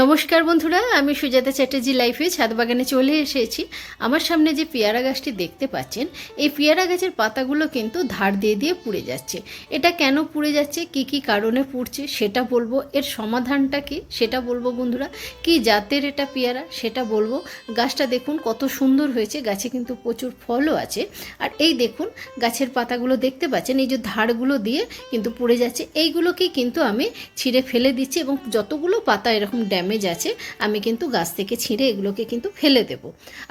নমস্কার বন্ধুরা, আমি সুজাতা চ্যাটার্জি লাইফে ছাদ বাগানে চলে এসেছি। আমার সামনে যে পেয়ারা গাছটি দেখতে পাচ্ছেন, এই পেয়ারা গাছের পাতাগুলো কিন্তু ধার দিয়ে দিয়ে পুড়ে যাচ্ছে। এটা কেন পুড়ে যাচ্ছে, কি কি কারণে পুড়ছে, সেটা বলব। এর সমাধানটা কি, সেটা বলব বন্ধুরা। কি জাতের এটা পেয়ারা, সেটা বলব। গাছটা দেখুন কত সুন্দর হয়েছে, গাছে কিন্তু প্রচুর ফলও আছে। আর এই দেখুন, গাছের পাতাগুলো দেখতে পাচ্ছেন, এই যে ধারগুলো দিয়ে কিন্তু পুড়ে যাচ্ছে। এইগুলোকেই কিন্তু আমি ছিঁড়ে ফেলে দিচ্ছি এবং যতগুলো পাতা এরকম ড্যামেজ আছে, আমি কিন্তু গাছ থেকে ছিঁড়ে এগুলোকে কিন্তু ফেলে দেব।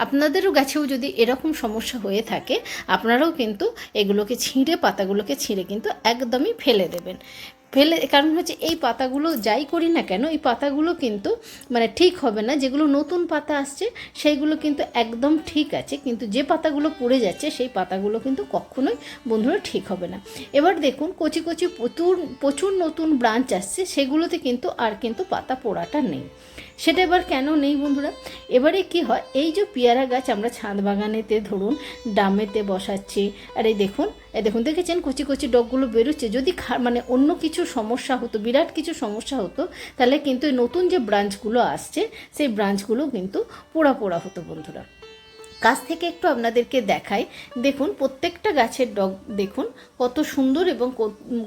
আপনাদেরও গাছেও যদি এরকম সমস্যা হয়ে থাকে, আপনারাও কিন্তু এগুলোকে ছিঁড়ে, পাতাগুলোকে ছিঁড়ে কিন্তু একদমই ফেলে দেবেন। ফেলে, কারণ হচ্ছে এই পাতাগুলো যাই করি না কেন, এই পাতাগুলো কিন্তু মানে ঠিক হবে না, যেগুলো নতুন পাতা আসছে সেইগুলো কিন্তু একদম ঠিক আছে, কিন্তু যে পাতাগুলো পড়ে যাচ্ছে সেই পাতাগুলো কিন্তু কখনোই বন্ধুরা ঠিক হবে না। এবার দেখুন, কচি কচি প্রচুর প্রচুর নতুন ব্রাঞ্চ আসছে, সেগুলোতে কিন্তু আর কিন্তু পাতা পোড়াটা নেই। সেটা এবার কেন নেই বন্ধুরা? এবারে কি হয়? এই যে পেয়ারা গাছ আমরা ছাদ বাগানেতে ধরুন ডামেতে বসাচ্ছি, আর এই দেখুন এই দেখুন, দেখেছেন কচি কচি ডগগুলো বেরোচ্ছে? যদি মানে অন্য কিছু সমস্যা হতো, বিরাট কিছু সমস্যা হতো, তাহলে কিন্তু নতুন যে ব্রাঞ্চগুলো আসছে, সেই ব্রাঞ্চগুলো কিন্তু পোড়া পোড়া হতো বন্ধুরা। গাছ থেকে একটু আপনাদেরকে দেখাই। দেখুন, প্রত্যেকটা গাছের ডগ, দেখুন, কত সুন্দর এবং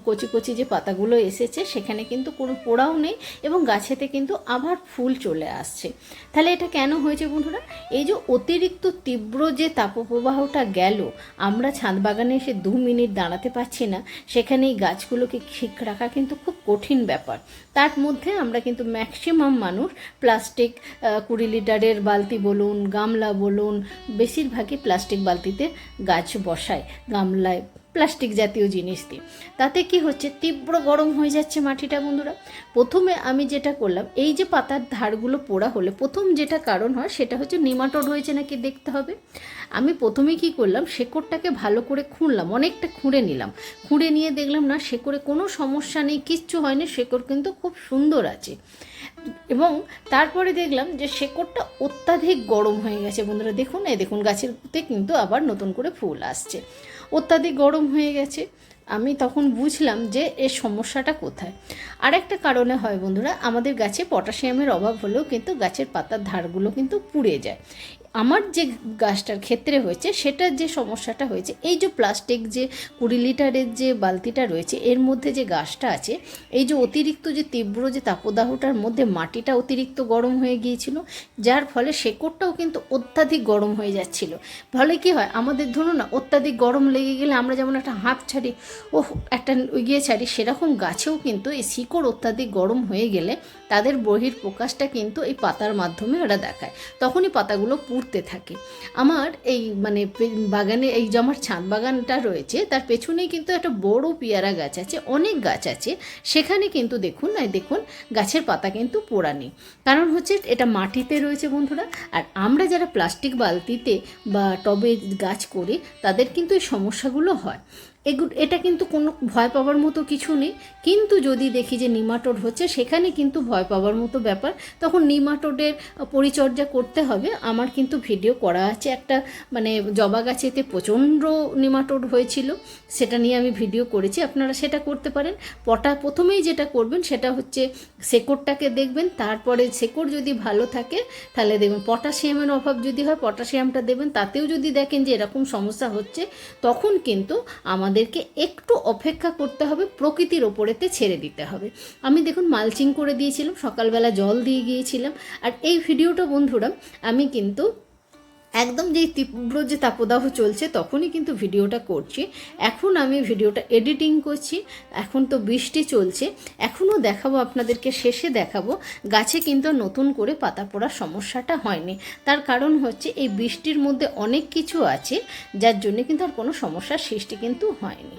কচি কচি যে পাতাগুলো এসেছে, সেখানে কিন্তু কোনো পোড়াও নেই এবং গাছেতে কিন্তু আবার ফুল চলে আসছে। তাহলে এটা কেন হয়েছে বন্ধুরা? এই যে অতিরিক্ত তীব্র যে তাপপ্রবাহটা গেল, আমরা ছাদ বাগানে এসে দু মিনিট দাঁড়াতে পারছি না, সেখানে এই গাছগুলোকে ঠিক রাখা কিন্তু খুব কঠিন ব্যাপার। তার মধ্যে আমরা কিন্তু ম্যাক্সিমাম মানুষ প্লাস্টিক কুড়ি লিটারের বালতি বলুন, গামলা বলুন বেশিরভাগই প্লাস্টিক বালতিতে গাছ বসায়, গামলায়, প্লাস্টিক জাতীয় জিনিস দিয়ে। তাতে কি হচ্ছে? তীব্র গরম হয়ে যাচ্ছে মাটিটা, বন্ধুরা। প্রথমে আমি যেটা করলাম, এই যে পাতার ধারগুলো পোড়া হলে, প্রথম যেটা কারণ হয়, সেটা হচ্ছে নিমাটোড হয়েছে নাকি দেখতে হবে। আমি প্রথমে কি করলাম, শেকড়টাকে ভালো করে খুঁড়লাম, অনেকটা খুঁড়ে নিলাম। খুঁড়ে নিয়ে দেখলাম, না, শেকড়ে কোনো সমস্যা নেই, কিচ্ছু হয়নি, শেকড় কিন্তু খুব সুন্দর আছে। এবং তারপরে দেখলাম যে শেকড়টা অত্যাধিক গরম হয়ে গেছে। বন্ধুরা, দেখুন, এই দেখুন, গাছের গাছেরতে কিন্তু আবার নতুন করে ফুল আসছে। অত্যাধিক গরম হয়ে গেছে। আমি তখন বুঝলাম যে এর সমস্যাটা কোথায়। আর একটা কারণে হয় বন্ধুরা, আমাদের গাছে পটাশিয়ামের অভাব হলেও কিন্তু গাছের পাতার ধারগুলো কিন্তু পুড়ে যায়। আমার যে গাছটার ক্ষেত্রে হয়েছে সেটার যে সমস্যাটা হয়েছে, এই যে প্লাস্টিক যে কুড়ি লিটারের যে বালতিটা রয়েছে, এর মধ্যে যে গাছটা আছে, এই যে অতিরিক্ত যে তীব্র যে তাপদাহটার মধ্যে মাটিটা অতিরিক্ত গরম হয়ে গিয়েছিল, যার ফলে শেকড়টাও কিন্তু অত্যাধিক গরম হয়ে যাচ্ছিল। ফলে কি হয়, আমাদের ধরুন না, অত্যাধিক গরম লেগে গেলে আমরা যেমন একটা হাঁপ ছাড়ি ও একটা ইয়ে ছাড়ি, সেরকম গাছেও কিন্তু এই শিকড় অত্যাধিক গরম হয়ে গেলে তাদের বহির প্রকাশটা কিন্তু এই পাতার মাধ্যমে ওরা দেখায়। তখনই পাতাগুলো পুড়তে থাকে। আমার এই মানে বাগানে এই যে আমার ছাদ বাগানটা রয়েছে, তার পেছনেই কিন্তু একটা বড় পেয়ারা গাছ আছে, অনেক গাছ আছে। সেখানে কিন্তু দেখুন, এই দেখুন, গাছের পাতা কিন্তু পোড়া নেই কারণ হচ্ছে এটা মাটিতে রয়েছে বন্ধুরা, আর আমরা যারা প্লাস্টিক বালতিতে বা টবে গাছ করি, তাদের কিন্তু এই সমস্যাগুলো হয়। এগুলো এটা কিন্তু কোনো ভয় পাওয়ার মতো কিছু নেই। কিন্তু যদি দেখি যে নিমাটোড হচ্ছে, সেখানে কিন্তু ভয় পাওয়ার মতো ব্যাপার। তখন নিমাটোডের পরিচর্যা করতে হবে। আমার কিন্তু ভিডিও করা আছে একটা মানে জবা গাছেতে প্রচণ্ড নিমাটোড হয়েছিল। সেটা নিয়ে আমি ভিডিও করেছি। আপনারা সেটা করতে পারেন। পটা প্রথমেই যেটা করবেন, সেটা হচ্ছে শেকড়টাকে দেখবেন। তারপরে শেকড় যদি ভালো থাকে, তাহলে দেখবেন পটাশিয়ামের অভাব যদি হয়, পটাশিয়ামটা দেবেন তাতেও যদি দেখেন যে এরকম সমস্যা হচ্ছে, তখন কিন্তু আমাদেরকে একটু অপেক্ষা করতে হবে, প্রকৃতির ওপরেতে ছেড়ে দিতে হবে। আমি দেখুন মালচিং করে দিয়েছিলাম, সকালবেলা জল দিয়ে গিয়েছিলাম। আর এই ভিডিওটা বন্ধুরা, আমি কিন্তু একদম যেই তীব্র যে তাপদাহ চলছে, তখনই কিন্তু ভিডিওটা করছি। এখন আমি ভিডিওটা এডিটিং করছি, এখন তো বৃষ্টি চলছে। এখনও দেখাবো, আপনাদেরকে শেষে দেখাবো। গাছে কিন্তু নতুন করে পাতা পড়ার সমস্যাটা হয়নি। তার কারণ হচ্ছে, এই বৃষ্টির মধ্যে অনেক কিছু আছে, যার জন্য কিন্তু আর কোনো সমস্যার সৃষ্টি কিন্তু হয়নি।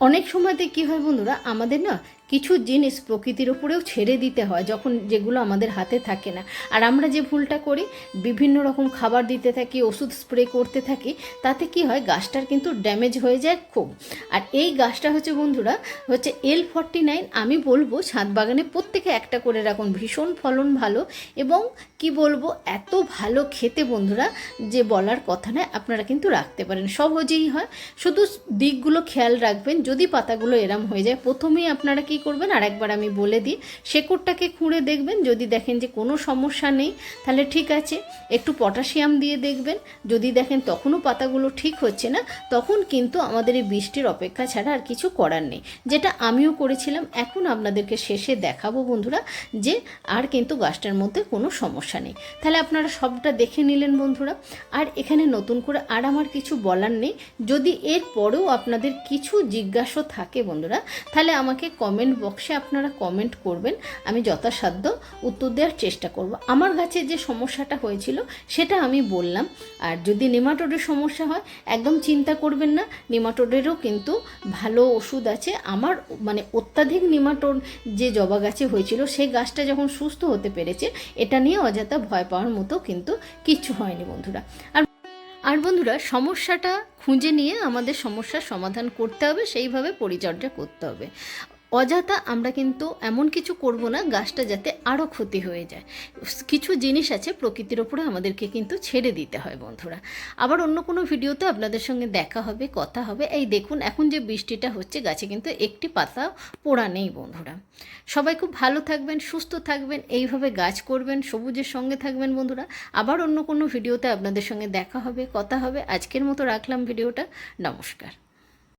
অনেক সময়তে কী হয় বন্ধুরা, আমাদের না কিছু জিনিস প্রকৃতির ওপরেও ছেড়ে দিতে হয় যখন যেগুলো আমাদের হাতে থাকে না। আর আমরা যে ভুলটা করি, বিভিন্ন রকম খাবার দিতে থাকি, ওষুধ স্প্রে করতে থাকি, তাতে কি হয়, গাছটার কিন্তু ড্যামেজ হয়ে যায় খুব। আর এই গাছটা হচ্ছে বন্ধুরা, হচ্ছে এল ফর্টি নাইন আমি বলব ছাদ বাগানে প্রত্যেকে একটা করে রাখুন, ভীষণ ফলন ভালো এবং কি বলব, এত ভালো খেতে বন্ধুরা, যে বলার কথা নয়, আপনারা কিন্তু রাখতে পারেন। সহজেই হয়, শুধু দিকগুলো খেয়াল রাখবেন, যদি পাতাগুলো এরম হয়ে যায়, প্রথমেই আপনারা কি করবেন, আর একবার আমি বলে দিই। শেকড়টাকে খুঁড়ে দেখবেন, যদি দেখেন যে কোনো সমস্যা নেই, তাহলে ঠিক আছে। একটু পটাশিয়াম দিয়ে দেখবেন, যদি দেখেন তখনও পাতাগুলো ঠিক হচ্ছে না, তখন কিন্তু আমাদের এই বৃষ্টির অপেক্ষা ছাড়া আর কিছু করার নেই। যেটা আমিও করেছিলাম, এখন আপনাদেরকে শেষে দেখাবো বন্ধুরা, যে আর কিন্তু গাছটার মধ্যে কোনো সমস্যা নেই। তাহলে আপনারা সবটা দেখে নিলেন বন্ধুরা। আর এখানে নতুন করে আর আমার কিছু বলার নেই। যদি এর পরেও আপনাদের কিছু জিজ্ঞাসা থাকে বন্ধুরা, তাহলে আমাকে কমেন্ট বক্সে আপনারা কমেন্ট করবেন, আমি যথাসাধ্য উত্তর দেওয়ার চেষ্টা করব। আমার গাছে যে সমস্যাটা হয়েছিল, সেটা আমি বললাম। আর যদি নেমাটোডের সমস্যা হয়, একদম চিন্তা করবেন না, নেমাটোডেরও কিন্তু ভালো ওষুধ আছে। আমার মানে অত্যাধিক নেমাটোড যে জবা গাছে হয়েছিল, সেই গাছটা যখন সুস্থ হতে পেরেছে, এটা নিয়ে অযথা ভয় পাওয়ার মতো কিন্তু কিচ্ছু হয়নি বন্ধুরা। আর আর বন্ধুরা, সমস্যাটা খুঁজে নিয়ে আমাদের সমস্যার সমাধান করতে হবে, সেইভাবে পরিচর্যা করতে হবে। অযথা আমরা কিন্তু এমন কিছু করব না, গাছটা যাতে আরও ক্ষতি হয়ে যায়। কিছু জিনিস আছে প্রকৃতির ওপরে আমাদেরকে কিন্তু ছেড়ে দিতে হয় বন্ধুরা। আবার অন্য কোনো ভিডিওতে আপনাদের সঙ্গে দেখা হবে, কথা হবে। এই দেখুন, এখন যে বৃষ্টিটা হচ্ছে, গাছে কিন্তু একটি পাতা পোড়া নেই বন্ধুরা। সবাই খুব ভালো থাকবেন, সুস্থ থাকবেন, এইভাবে গাছ করবেন, সবুজের সঙ্গে থাকবেন বন্ধুরা। আবার অন্য কোনো ভিডিওতে আপনাদের সঙ্গে দেখা হবে, কথা হবে। আজকের মতো রাখলাম ভিডিওটা, নমস্কার।